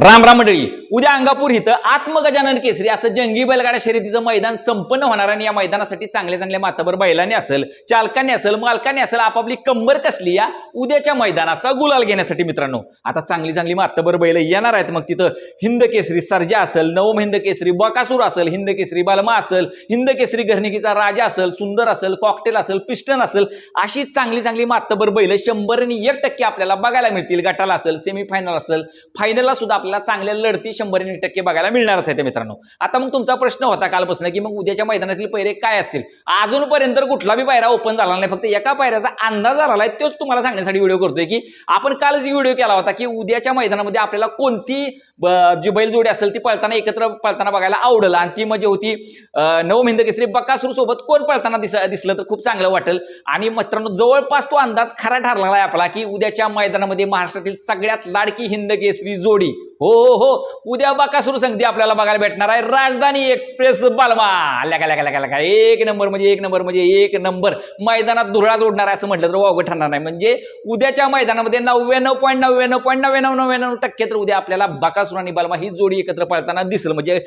राम राम मंडळी. उद्या अंगापूर इथं आत्मगजानन केसरी असं जंगी बैलगाड्या शर्यतीचं मैदान संपन्न होणार आणि या मैदानासाठी चांगले चांगले मातबर बैलांनी असेल चालकांनी असेल मालकांनी असेल आपापली कंबर कसली या उद्याच्या मैदानाचा गुलाल घेण्यासाठी मित्रांनो. आता चांगली चांगली मातबर बैल येणार आहेत मग तिथं हिंद केसरी सर्जा असेल नवम हिंद केसरी बकासूर असेल हिंद केसरी बालमा असेल हिंद केसरी घरणिकीचा राजा असेल सुंदर असेल कॉकटेल असेल पिस्टन असेल अशी चांगली चांगली मातबर बैल शंभर आणि एक टक्के आपल्याला बघायला मिळतील. गटाला असेल सेमीफायनल असेल फायनलला सुद्धा आपल्याला चांगल्या लढती शंभर टक्के बघायला मिळणारच आहे मित्रांनो. आता मग तुमचा प्रश्न होता कालपासून की मग उद्याच्या मैदानातील पैरे काय असतील? अजूनपर्यंत कुठला बी पायरा ओपन झाला नाही. फक्त एका पायऱ्याचा अंदाज आला आहे तोच तुम्हाला सांगण्यासाठी व्हिडिओ करतोय की आपण कालच व्हिडिओ केला होता की उद्याच्या मैदानामध्ये आपल्याला कोणती ब- जी बैलजोडी असेल ती पळताना एकत्र पळताना बघायला आवडेल. आणि ती म्हणजे होती अं, केसरी बकासूर सोबत कोण पळताना दिस दिसलं तर खूप चांगलं वाटेल. आणि मित्रांनो जवळपास तो अंदाज खरा ठरलेला आहे आपला की उद्याच्या मैदानामध्ये महाराष्ट्रातील सगळ्यात लाडकी हिंद केसरी जोडी हो हो हो. उद्या बकासूर संगती आपल्याला बघायला भेटणार आहे. राजधानी एक्सप्रेस बालमा. लगा लगा लगा लगा. एक नंबर म्हणजे एक नंबर म्हणजे एक नंबर. मैदानात धुरळा जोडणार आहे असं म्हटलं तर वावगं ठरणार नाही. म्हणजे उद्याच्या मैदानामध्ये नव्याण्णव पॉईंट नव्याण्णव पॉईंट नव्याण्णव नव्याण्णव टक्के तर उद्या आपल्याला बकासूर आणि बालमा ही जोडी एकत्र पळताना दिसेल. म्हणजे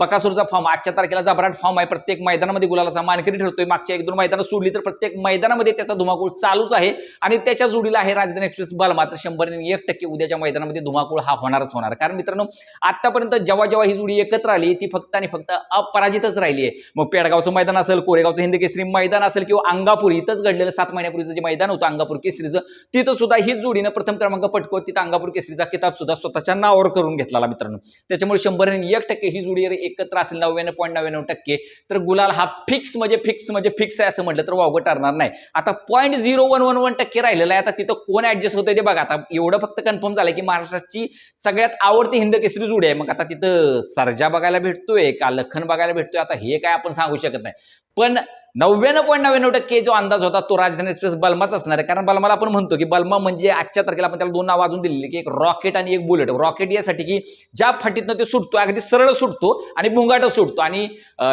बकासूरचा फॉर्म आजच्या तारखेला जबराट फॉर्म आहे. प्रत्येक मैदानामध्ये गुलालाचा मानकरी ठरतोय. मागच्या एक दोन मैदानं सोडली तर प्रत्येक मैदानामध्ये त्याचा धुमाकूळ चालूच आहे. आणि त्याच्या जोडीला आहे राजधानी एक्सप्रेस बालमा. तर शंभर एक टक्के उद्याच्या मैदानामध्ये धुमाकूळ हा होणारच होणार. कारण मित्रांनो आतापर्यंत जेव्हा जेव्हा ही जोडी एकत्र आली ती फक्त आणि फक्त अपराजितच राहिली आहे. मग पेडगावचं मैदान असेल कोरेगावचं हिंद केसरी मैदान असेल किंवा अंगापूर इथंच घडलेलं सात महिन्यापूर्वीचं जे मैदान होतं अंगापूर केसरीचं तिथं सुद्धा हीच जोडीनं प्रथम क्रमांक पटकवत तिथं अंगापूर केसरीचा किताब सुद्धा स्वतःच्या नावावर करून घेतला मित्रांनो. त्याच्यामुळे शंभर आणि एक टक्के ही जोडी जर एकत्र असेल नव्याण्णव पॉईंट नव्याण्णव टक्के तर गुलाल हा फिक्स म्हणजे फिक्स म्हणजे फिक्स आहे असं म्हटलं तर वावगं ठरणार नाही. आता point zero one one one टक्के राहिलेलं आहे. आता तिथं कोण ऍडजस्ट होतं ते बघा. आता एवढं फक्त कन्फर्म झालं की महाराष्ट्राची सगळ्या सगळ्यात आवडती हिंद केसरी जोडी आहे. मग आता तिथं सर्जा बघायला भेटतोय का? लखन बघायला भेटतोय? आता हे काय आपण सांगू शकत नाही. पण नव्याण्णव पॉईंट नव्याण्णव टक्के जो अंदाज होता तो राजधानी एक्सप्रेस बलमाच असणार आहे. कारण बलमाला आपण म्हणतो की बल्मा म्हणजे आजच्या तारखेला आपण त्याला दोन नाव अजून दिलेली की एक रॉकेट आणि एक बुलेट. रॉकेट यासाठी की ज्या फाटीतनं ते सुटतो अगदी सरळ सुटतो आणि बुंगाटच सुटतो. आणि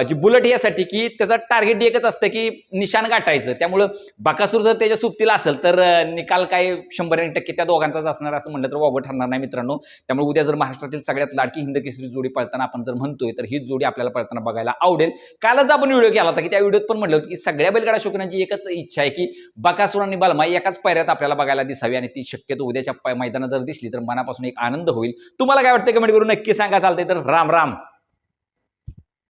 जी बुलेट यासाठी की त्याचं टार्गेट एकच असतं की निशाण गाठायचं. त्यामुळं बाकासूर जर त्याच्या सुप्तीला असेल तर निकाल काय शंभर टक्के त्या दोघांचाच असणार असं म्हणलं तर वावगं ठरणार नाही मित्रांनो. त्यामुळे उद्या जर महाराष्ट्रातील सगळ्यात लाडकी हिंद केसरी जोडी पळताना आपण जर म्हणतोय तर ही जोडी आपल्याला पळताना बघायला आवडेल. कालच आपण व्हिडिओ केला होता की त्या व्हिडिओत पण म्हटलं होतं की सगळ्या बैलगाडा शोकण्याची एकच इच्छा आहे की बकासूर आणि बालमा एकाच पायऱ्यात आपल्याला बघायला दिसावी आणि ती शक्यतो उद्याच्या मैदानात जर दिसली तर मनापासून एक आनंद होईल. तुम्हाला काय वाटतं कमेंट करून नक्की सांगा. चालतंय तर राम राम.